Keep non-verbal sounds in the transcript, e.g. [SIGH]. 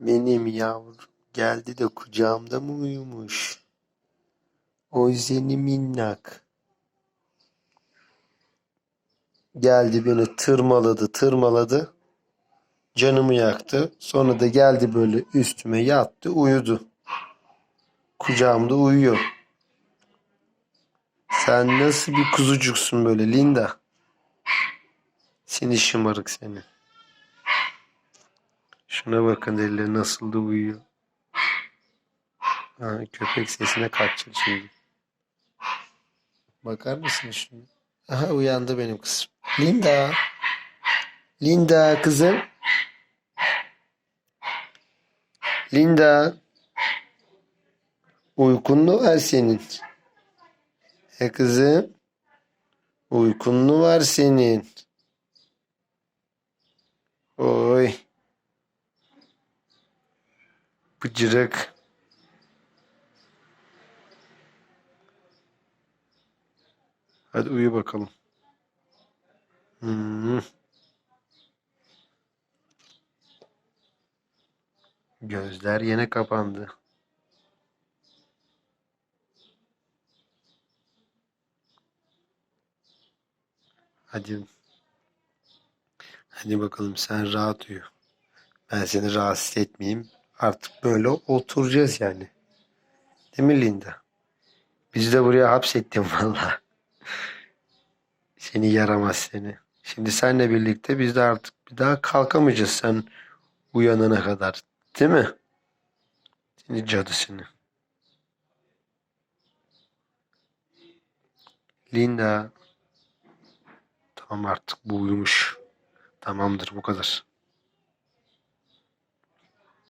Benim yavrum geldi de kucağımda mı uyumuş? Oy seni minnak. Geldi beni tırmaladı tırmaladı. Canımı yaktı. Sonra da geldi böyle üstüme yattı uyudu. Kucağımda uyuyor. Sen nasıl bir kuzucuksun böyle Linda? Seni şımarık seni. Şuna bakın elleri nasıl da uyuyor. Ha, köpek sesine kaçacak şimdi. Bakar mısın şunu? Aha uyandı benim kızım. Linda. Linda kızım. Linda. Uykun mu var senin? He kızım. Uykun mu var senin? Oy. Bıcırık. Hadi uyu bakalım. Hmm. Gözler yine kapandı. Hadi. Hadi bakalım sen rahat uyu. Ben seni rahatsız etmeyeyim. Artık böyle oturacağız yani. Değil mi Linda? Bizi de buraya hapsettin [LAUGHS] valla. Seni yaramaz seni. Şimdi seninle birlikte biz de artık bir daha kalkamayacağız sen uyanana kadar. Değil mi? Seni cadı seni. Linda. Tamam artık bu uyumuş. Tamamdır bu kadar.